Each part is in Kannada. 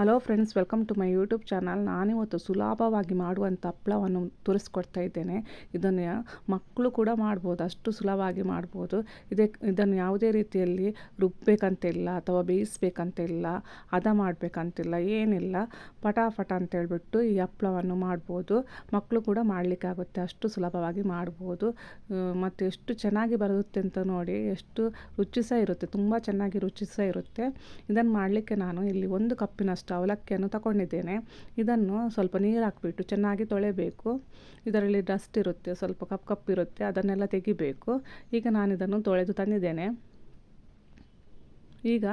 Hello friends welcome to my YouTube channel ನಾನಿವತ್ತು ಸುಲಭವಾಗಿ ಮಾಡುವಂಥ ಹಪ್ಪಳವನ್ನು ತೋರಿಸ್ಕೊಡ್ತಾ ಇದ್ದೇನೆ. ಇದನ್ನು ಮಕ್ಕಳು ಕೂಡ ಮಾಡ್ಬೋದು, ಅಷ್ಟು ಸುಲಭವಾಗಿ ಮಾಡ್ಬೋದು. ಇದಕ್ಕೆ ಇದನ್ನು ಯಾವುದೇ ರೀತಿಯಲ್ಲಿ ರುಬ್ಬೇಕಂತಿಲ್ಲ ಅಥವಾ ಬೇಯಿಸ್ಬೇಕಂತಿಲ್ಲ, ಹದ ಮಾಡಬೇಕಂತಿಲ್ಲ, ಏನಿಲ್ಲ. ಪಟಾಫಟ ಅಂತ ಹೇಳ್ಬಿಟ್ಟು ಈ ಹಪ್ಪಳವನ್ನು ಮಾಡ್ಬೋದು. ಮಕ್ಕಳು ಕೂಡ ಮಾಡಲಿಕ್ಕಾಗುತ್ತೆ, ಅಷ್ಟು ಸುಲಭವಾಗಿ ಮಾಡ್ಬೋದು. ಮತ್ತು ಎಷ್ಟು ಚೆನ್ನಾಗಿ ಬರುತ್ತೆ ಅಂತ ನೋಡಿ, ಎಷ್ಟು ರುಚಿ ಸಹ ಇರುತ್ತೆ, ತುಂಬ ಚೆನ್ನಾಗಿ ರುಚಿ ಸಹ ಇರುತ್ತೆ. ಇದನ್ನು ಮಾಡಲಿಕ್ಕೆ ನಾನು ಇಲ್ಲಿ ಒಂದು ಕಪ್ಪಿನಷ್ಟು ಅವಲಕ್ಕಿಯನ್ನು ತಗೊಂಡಿದ್ದೇನೆ. ಇದನ್ನು ಸ್ವಲ್ಪ ನೀರು ಹಾಕಿಬಿಟ್ಟು ಚೆನ್ನಾಗಿ ತೊಳೆಬೇಕು ಇದರಲ್ಲಿ ಡಸ್ಟ್ ಇರುತ್ತೆ, ಸ್ವಲ್ಪ ಕಪ್ ಕಪ್ ಇರುತ್ತೆ, ಅದನ್ನೆಲ್ಲ ತೆಗಿಬೇಕು. ಈಗ ನಾನು ಇದನ್ನು ತೊಳೆದು ತಂದಿದ್ದೇನೆ. ಈಗ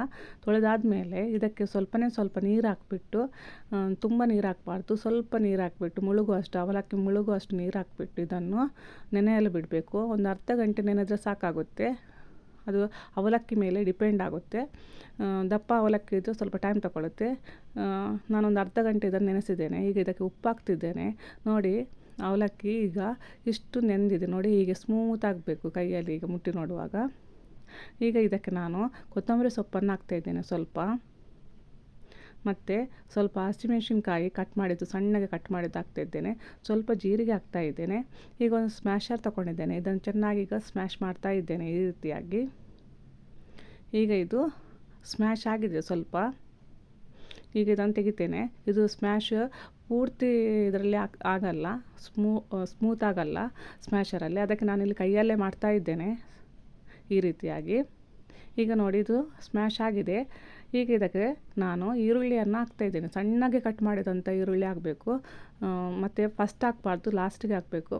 ತೊಳೆದಾದ ಮೇಲೆ ಇದಕ್ಕೆ ಸ್ವಲ್ಪನೇ ಸ್ವಲ್ಪ ನೀರು ಹಾಕ್ಬಿಟ್ಟು ತುಂಬ ನೀರು ಹಾಕ್ಬಾರ್ದು. ಸ್ವಲ್ಪ ನೀರು ಹಾಕ್ಬಿಟ್ಟು, ಮುಳುಗುವಷ್ಟು, ಅವಲಕ್ಕಿ ಮುಳುಗುವಷ್ಟು ನೀರು ಹಾಕ್ಬಿಟ್ಟು ಇದನ್ನು ನೆನೆಯಲು ಬಿಡಬೇಕು. ಒಂದು ಅರ್ಧ ಗಂಟೆ ನೆನೆದ್ರೆ ಸಾಕಾಗುತ್ತೆ. ಅದು ಅವಲಕ್ಕಿ ಮೇಲೆ ಡಿಪೆಂಡ್ ಆಗುತ್ತೆ. ದಪ್ಪ ಅವಲಕ್ಕಿ ಇದ್ದರೆ ಸ್ವಲ್ಪ ಟೈಮ್ ತಗೊಳ್ಳುತ್ತೆ ನಾನೊಂದು ಅರ್ಧ ಗಂಟೆ ಇದನ್ನು ನೆನೆಸಿದ್ದೇನೆ. ಈಗ ಇದಕ್ಕೆ ಉಪ್ಪು ಹಾಕ್ತಿದ್ದೇನೆ ನೋಡಿ, ಅವಲಕ್ಕಿ ಈಗ ಇಷ್ಟು ನೆಂದಿದೆ. ನೋಡಿ, ಹೀಗೆ ಸ್ಮೂತ್ ಆಗಬೇಕು ಕೈಯಲ್ಲಿ ಈಗ ಮುಟ್ಟಿ ನೋಡುವಾಗ. ಈಗ ಇದಕ್ಕೆ ನಾನು ಕೊತ್ತಂಬರಿ ಸೊಪ್ಪನ್ನು ಹಾಕ್ತಾಯಿದ್ದೇನೆ ಸ್ವಲ್ಪ. ಮತ್ತು ಸ್ವಲ್ಪ ಹಸಿಮೆಣಸಿನ್ಕಾಯಿ ಕಟ್ ಮಾಡಿದ್ದು, ಸಣ್ಣಗೆ ಕಟ್ ಮಾಡಿದ್ದು ಹಾಕ್ತಾಯಿದ್ದೇನೆ ಸ್ವಲ್ಪ ಜೀರಿಗೆ ಹಾಕ್ತಾ ಇದ್ದೇನೆ. ಈಗ ಒಂದು ಸ್ಮ್ಯಾಶರ್ ತೊಗೊಂಡಿದ್ದೇನೆ ಇದನ್ನು ಚೆನ್ನಾಗಿ ಈಗ ಸ್ಮ್ಯಾಶ್ ಮಾಡ್ತಾ ಇದ್ದೇನೆ ಈ ರೀತಿಯಾಗಿ. ಈಗ ಇದು ಸ್ಮ್ಯಾಶ್ ಆಗಿದೆ ಸ್ವಲ್ಪ. ಈಗ ಇದನ್ನು ತೆಗಿತೇನೆ. ಇದು ಸ್ಮ್ಯಾಶ್ ಪೂರ್ತಿ ಇದರಲ್ಲಿ ಆಗಲ್ಲ. ಸ್ಮೂ, ಸ್ಮೂತ್ ಆಗಲ್ಲ ಸ್ಮ್ಯಾಶರಲ್ಲಿ ಅದಕ್ಕೆ ನಾನಿಲ್ಲಿ ಕೈಯಲ್ಲೇ ಮಾಡ್ತಾ ಇದ್ದೇನೆ ಈ ರೀತಿಯಾಗಿ. ಈಗ ನೋಡಿ, ಇದು ಸ್ಮ್ಯಾಶ್ ಆಗಿದೆ. ಈಗ ಇದಕ್ಕೆ ನಾನು ಈರುಳ್ಳಿಯನ್ನು ಹಾಕ್ತಾಯಿದ್ದೀನಿ. ಸಣ್ಣಗೆ ಕಟ್ ಮಾಡಿದಂಥ ಈರುಳ್ಳಿ ಹಾಕಬೇಕು. ಮತ್ತು ಫಸ್ಟ್ ಹಾಕ್ಬಾರ್ದು ಲಾಸ್ಟಿಗೆ ಹಾಕಬೇಕು.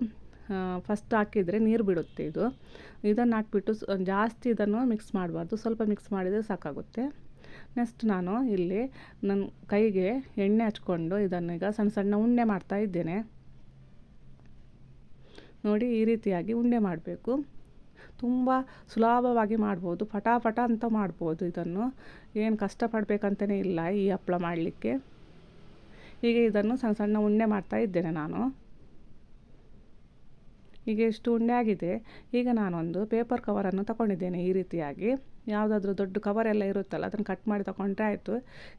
ಫಸ್ಟ್ ಹಾಕಿದರೆ ನೀರು ಬಿಡುತ್ತೆ ಇದು. ಇದನ್ನು ಹಾಕ್ಬಿಟ್ಟು ಜಾಸ್ತಿ ಇದನ್ನು ಮಿಕ್ಸ್ ಮಾಡಬಾರ್ದು. ಸ್ವಲ್ಪ ಮಿಕ್ಸ್ ಮಾಡಿದರೆ ಸಾಕಾಗುತ್ತೆ. ನೆಕ್ಸ್ಟ್ ನಾನು ಇಲ್ಲಿ ನನ್ನ ಕೈಗೆ ಎಣ್ಣೆ ಹಚ್ಕೊಂಡು ಇದನ್ನೀಗ ಸಣ್ಣ ಸಣ್ಣ ಉಂಡೆ ಮಾಡ್ತಾ ಇದ್ದೇನೆ. ನೋಡಿ ಈ ರೀತಿಯಾಗಿ ಉಂಡೆ ಮಾಡಬೇಕು. ತುಂಬ ಸುಲಭವಾಗಿ ಮಾಡ್ಬೋದು. ಪಟಾಪಟ ಅಂತ ಮಾಡ್ಬೋದು ಇದನ್ನು. ಏನು ಕಷ್ಟಪಡಬೇಕಂತಲೇ ಇಲ್ಲ ಈ ಹಪ್ಪಳ ಮಾಡಲಿಕ್ಕೆ. ಹೀಗೆ ಇದನ್ನು ಸಣ್ಣ ಸಣ್ಣ ಉಂಡೆ ಮಾಡ್ತಾ ಇದ್ದೇನೆ ನಾನು. ಈಗ ಎಷ್ಟು ಉಂಡೆ ಆಗಿದೆ. ಈಗ ನಾನೊಂದು ಪೇಪರ್ ಕವರನ್ನು ತಗೊಂಡಿದ್ದೇನೆ ಈ ರೀತಿಯಾಗಿ. ಯಾವುದಾದ್ರೂ ದೊಡ್ಡ ಕವರ್ ಎಲ್ಲ ಇರುತ್ತಲ್ಲ, ಅದನ್ನು ಕಟ್ ಮಾಡಿ ತಗೊಂಡ್ರೆ ಆಯಿತು.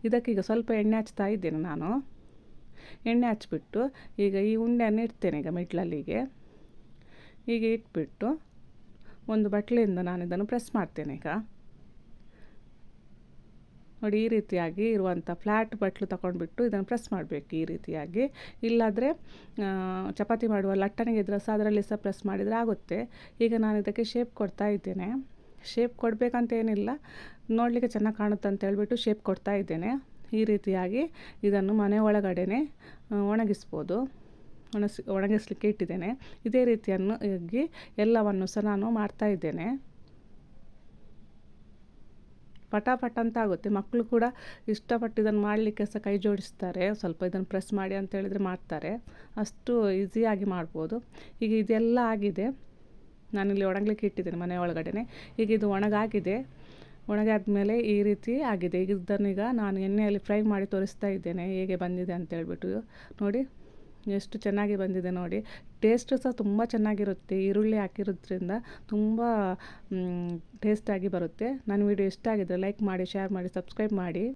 ಇದಕ್ಕೀಗ ಸ್ವಲ್ಪ ಎಣ್ಣೆ ಹಚ್ತಾ ಇದ್ದೇನೆ ನಾನು. ಎಣ್ಣೆ ಹಚ್ಬಿಟ್ಟು ಈಗ ಈ ಉಂಡೆಯನ್ನು ಇಡ್ತೇನೆ ಈಗ ಮಿಡ್ಲಲ್ಲಿಗೆ. ಹೀಗೆ ಇಟ್ಬಿಟ್ಟು ಒಂದು ಬಟ್ಲಿಂದ ನಾನು ಇದನ್ನು ಪ್ರೆಸ್ ಮಾಡ್ತೇನೆ ಈಗ. ನೋಡಿ, ಈ ರೀತಿಯಾಗಿ ಇರುವಂಥ ಫ್ಲ್ಯಾಟ್ ಬಟ್ಲು ತಗೊಂಡ್ಬಿಟ್ಟು ಇದನ್ನು ಪ್ರೆಸ್ ಮಾಡಬೇಕು ಈ ರೀತಿಯಾಗಿ. ಇಲ್ಲಾದರೆ ಚಪಾತಿ ಮಾಡುವ ಲಟ್ಟಣಿಗೆ ಇದ್ರೆ ಸಹ ಅದರಲ್ಲಿ ಸಹ ಪ್ರೆಸ್ ಮಾಡಿದರೆ ಆಗುತ್ತೆ. ಈಗ ನಾನು ಇದಕ್ಕೆ ಶೇಪ್ ಕೊಡ್ತಾ ಇದ್ದೇನೆ. ಶೇಪ್ ಕೊಡಬೇಕಂತ ಏನಿಲ್ಲ. ನೋಡಲಿಕ್ಕೆ ಚೆನ್ನಾಗಿ ಕಾಣುತ್ತೆ ಅಂತ ಹೇಳ್ಬಿಟ್ಟು ಶೇಪ್ ಕೊಡ್ತಾ ಇದ್ದೇನೆ. ಈ ರೀತಿಯಾಗಿ ಇದನ್ನು ಮನೆ ಒಳಗಡೆ ಒಣಗಿಸ್ಬೋದು. ಒಣಗಿಸಿ ಒಣಗಿಸ್ಲಿಕ್ಕೆ ಇಟ್ಟಿದ್ದೇನೆ. ಇದೇ ರೀತಿಯನ್ನು ಎಲ್ಲವನ್ನು ಸಹ ನಾನು ಮಾಡ್ತಾ ಇದ್ದೇನೆ. ಪಟಾಪಟ ಅಂತ ಆಗುತ್ತೆ. ಮಕ್ಕಳು ಕೂಡ ಇಷ್ಟಪಟ್ಟು ಇದನ್ನು ಮಾಡಲಿಕ್ಕೆ ಸಹ ಕೈ ಜೋಡಿಸ್ತಾರೆ. ಸ್ವಲ್ಪ ಇದನ್ನು ಪ್ರೆಸ್ ಮಾಡಿ ಅಂತ ಹೇಳಿದರೆ ಮಾಡ್ತಾರೆ. ಅಷ್ಟು ಈಸಿಯಾಗಿ ಮಾಡ್ಬೋದು. ಈಗ ಇದೆಲ್ಲ ಆಗಿದೆ. ನಾನಿಲ್ಲಿ ಒಣಗಲಿಕ್ಕೆ ಇಟ್ಟಿದ್ದೇನೆ ಮನೆ ಒಳಗಡೆನೆ. ಈಗ ಇದು ಒಣಗಾಗಿದೆ. ಒಣಗಾದ್ಮೇಲೆ ಈ ರೀತಿ ಆಗಿದೆ. ಈಗ ಇದನ್ನೀಗ ನಾನು ಎಣ್ಣೆಯಲ್ಲಿ ಫ್ರೈ ಮಾಡಿ ತೋರಿಸ್ತಾ ಇದ್ದೇನೆ. ಹೇಗೆ ಬಂದಿದೆ ಅಂತ ಹೇಳಿಬಿಟ್ಟು. ನೋಡಿ. ಎಷ್ಟು ಚೆನ್ನಾಗಿ ಬಂದಿದೆ ನೋಡಿ. ಟೇಸ್ಟು ಸಹ ತುಂಬ ಚೆನ್ನಾಗಿರುತ್ತೆ. ಈರುಳ್ಳಿ ಹಾಕಿರೋದ್ರಿಂದ ತುಂಬ ಟೇಸ್ಟಾಗಿ ಬರುತ್ತೆ. ನನ್ನ ವಿಡಿಯೋ ಇಷ್ಟ ಆಗಿದ್ದರೆ ಲೈಕ್ ಮಾಡಿ ಶೇರ್ ಮಾಡಿ ಸಬ್ಸ್ಕ್ರೈಬ್ ಮಾಡಿ.